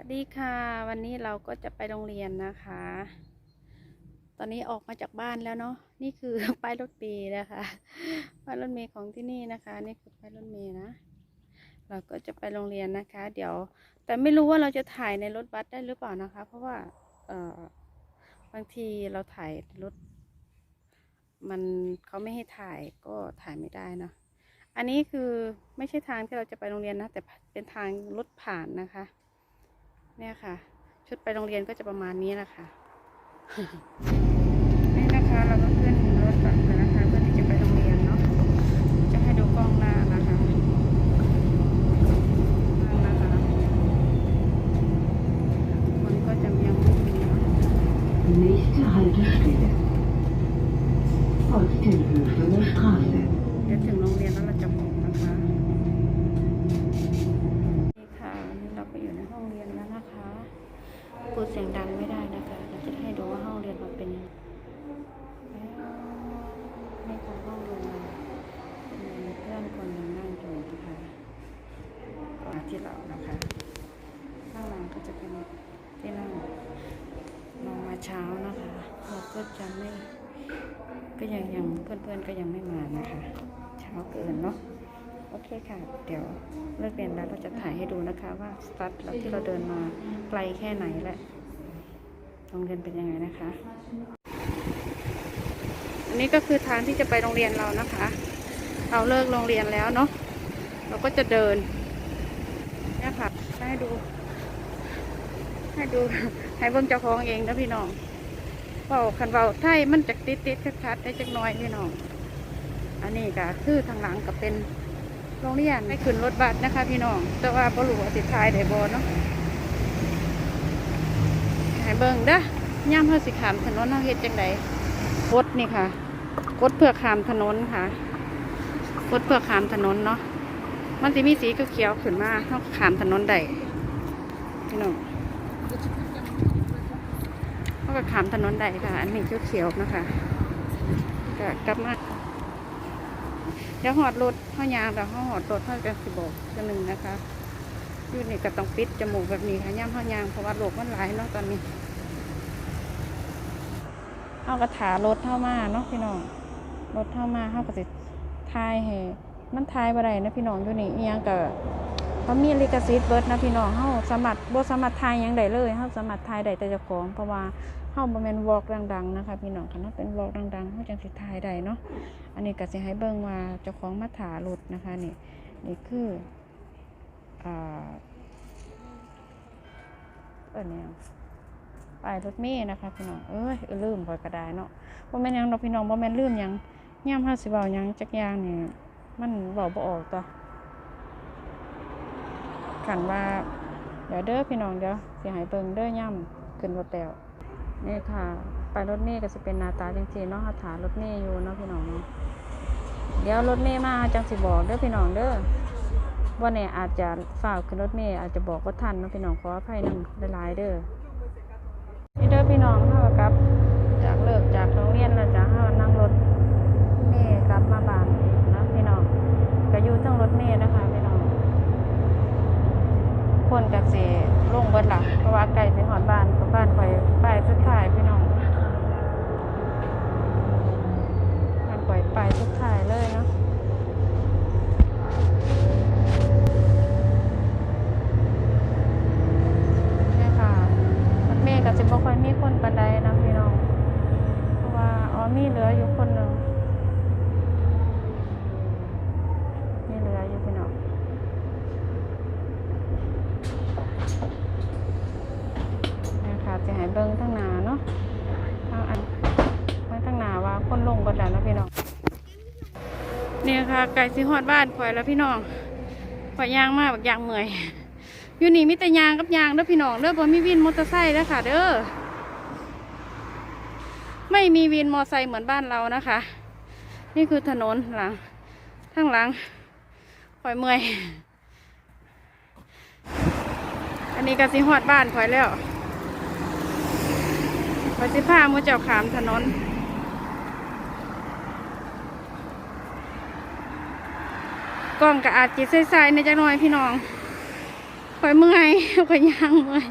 วัสดีค่ะ วันนี้เราก็จะไปโรงเรียนนะคะ ตอนนี้ออกมาจากบ้านแล้วเนาะนี่คือป้ายรถเมล์นะคะป้ายรถเมล์ของที่นี่นะคะ นี่คือป้ายรถเมล์นะ เราก็จะไปโรงเรียนนะคะ เดี๋ยว แต่ไม่รู้ว่าเราจะถ่ายในรถบัสได้หรือเปล่านะคะ เพราะว่าเออบางทีเราถ่ายรถ มันเขาไม่ให้ถ่ายก็ถ่ายไม่ได้เนะอันนี้คือไม่ใช่ทางที่เราจะไปโรงเรียนนะ แต่เป็นทางรถผ่านนะคะ เนี่ยค่ะ ชุดไปโรงเรียนก็จะประมาณนี้แหละค่ะ นี่นะคะเราก็ขึ้นรถบัสแล้วนะคะเพื่อที่จะไปโรงเรียนเนาะ จะให้ดูกล้องหน้านะคะนั่นนะคะคนก็จะยังไม่มีเนาะ Nächste Haltestelle. Holstenhöfener Straße. เดี๋ยวถึงโรงเรียนแล้วเราจะบอกนะคะนี่ค่ะวันนี้เราก็อยู่ในห้องเรียนแล้วนะคะพูด เสียงดังไม่ได้นะคะเราจะให้ดูว่าห้องเรียนเราเป็นยังไงนี่ค่ห้องเรียนเรามีเพื่อนคนหนึ่งนั่งอยู่นะคะก่อนที่เรานะคะ ข้างหลังก็จะเป็นที่นั่งลงมาเช้านะคะเราก็จะไม่ก็ยังยังเพื่อนๆก็ยังไม่มานะคะ เช้าเกินเนาะโอเคค่ะ เดี๋ยวเลิกเรียนแล้วเราจะถ่ายให้ดูนะคะว่าสตาร์ทเราที่เราเดินมาไกลแค่ไหนและ โรงเรียนเป็นยังไงนะคะ อันนี้ก็คือทางที่จะไปโรงเรียนเรานะคะ เราเลิกโรงเรียนแล้วเนาะ เราก็จะเดินเนี่ยค่ะให้ดู ให้ดู ให้เบิ่งเจ้าของเองนะพี่น้องเบาคันเบาไทยมันจะติดติดๆคัดๆได้จักน้อยพี่น้อง อันนี้ก็คือทางหลังก็เป็นโรงเรียนไม่ขึ้นรถบัสนะคะ พี่น้อง แต่ว่าบรู้ว่าสิทายได้บ่เนาะ เบิ่งเด้อย่ำเฮาสิขามถนนเฮาเฮ็ดจังไดกดนี่ค่ะกดเพื่อขามถนนค่ะกดเพื่อขามถนนเนาะมันสิมีสีเขียวขึ้นมาเฮาขามถนนได้พี่น้องเขาก็ขามถนนใดค่ะ อันนี้เขียวๆนะคะก็กลับมาเดี๋ยวหอดรถเข้ายางแต่เขาหอดรถเขาจะสิบอกจะหนึ่งนะคะ อยู่นี่ก็ต้องปิดจมูกแบบนี้ค่ะย่ำเข้ายางเพราะว่าโรคมันหลายเนาะตอนนี้ เขาก็ถารถเข้ามาเนาะพี่น้องรถเข้ามาเขาก็สิทายให้มันทายบ่ได้นะพี่น้องอยู่นี่อิหยังก็เขามีลิขสิทธิ์เบิร์ดนะพี่น้องเฮาสามารบ่สามารทายยังได้เลยเฮาสามารทายได้แต่เจ้าของเพราะว่าเฮาบ่แมนวอกดังๆนะคะพี่น้องคันถ้าเป็นวอกดังๆเฮาจังสิทายได้เนาะอันนี้ก็สิให้เบิ่งว่าเจ้าของมาถารถนะคะนี่นี่คืออ่าเอิ้นหยัง ป้ายรถเมล์นะคะพี่น้องเอ้ยเอลืมบ่ก็ได้เนาะบ่แม่นยังดอกพี่น้องบ่แม่นลืมยังยามเฮาสิเว้ายังจักย่างนี่มันเว้าบ่ออกตัวขันว่า เดี๋ยวเด้อพี่น้องเดี๋ยวสิใหายเบิงเด้อย่ำขึ้นรถแล้วนี่ค่ะ ไปรถเมล์ก็จะเป็นนาตาจริงๆเนาะค่ะถารถเมล์อยู่เนาะพี่น้องเนาะเดี๋ยวรถเมล์มาจังสิบอกเด้อพี่น้องเด้อว่าเนี่ยอาจจะฝ่าขึ้นรถเมล์อาจจะบอกว่าทันเนาะพี่น้องขออภัยนำหลายๆเด้อ นี่เด้อพี่น้องเฮากับ จากเลิกจากโรงเรียนแล้วจะเฮานั่งรถเมย์กลับมาบ้านนะพี่น้องก็อยู่ทั้งรถเมย์นะคะพี่น้องคนกับสิลงเบิดหลักเพราะว่าไกลหอดบ้านก็บ้านข่อยป้ายสุดท้ายพี่น้องบ้านข่อยป้ายสุดท้ายเลยเนาะเนี่ยค่ะรถเมย์กับสิบ่ค่อยมีคนปานใดนะพี่น้อง เพราะว่าอ๋อมีเห ลืออยู่คนหนึ่งมีเหลืออยู่พี่น้องนะคะจะให้เบิ้งทั้งหนาเนาะทางอันเบิ้งทั้งหนาว่าคนลงบนแล้วนะพี่น้องเนี่ยค่ะไก่สิฮอดบ้านข่อยแล้วพี่น้องข่อยยางมากแบบยางเมื่อยอยู่นี่มีแต่ยางกับยางเด้อพี่น้องเด้อบ่มีวินมอเตอร์ไซค์เด้อค่ะเด้อ ไม่มีวินมอไซค์เหมือนบ้านเรานะคะ นี่คือถนนหลังทั้งหลังข่อยเมื่อย อันนี้ก็สิฮอดบ้านข่อยแล้วข่อยสิพามูเจ้าขามถนนกล้องก็อาจจิใส่ๆในจักหน่อยพี่น้องคอยเมื่อยคอยย่างเมื่อย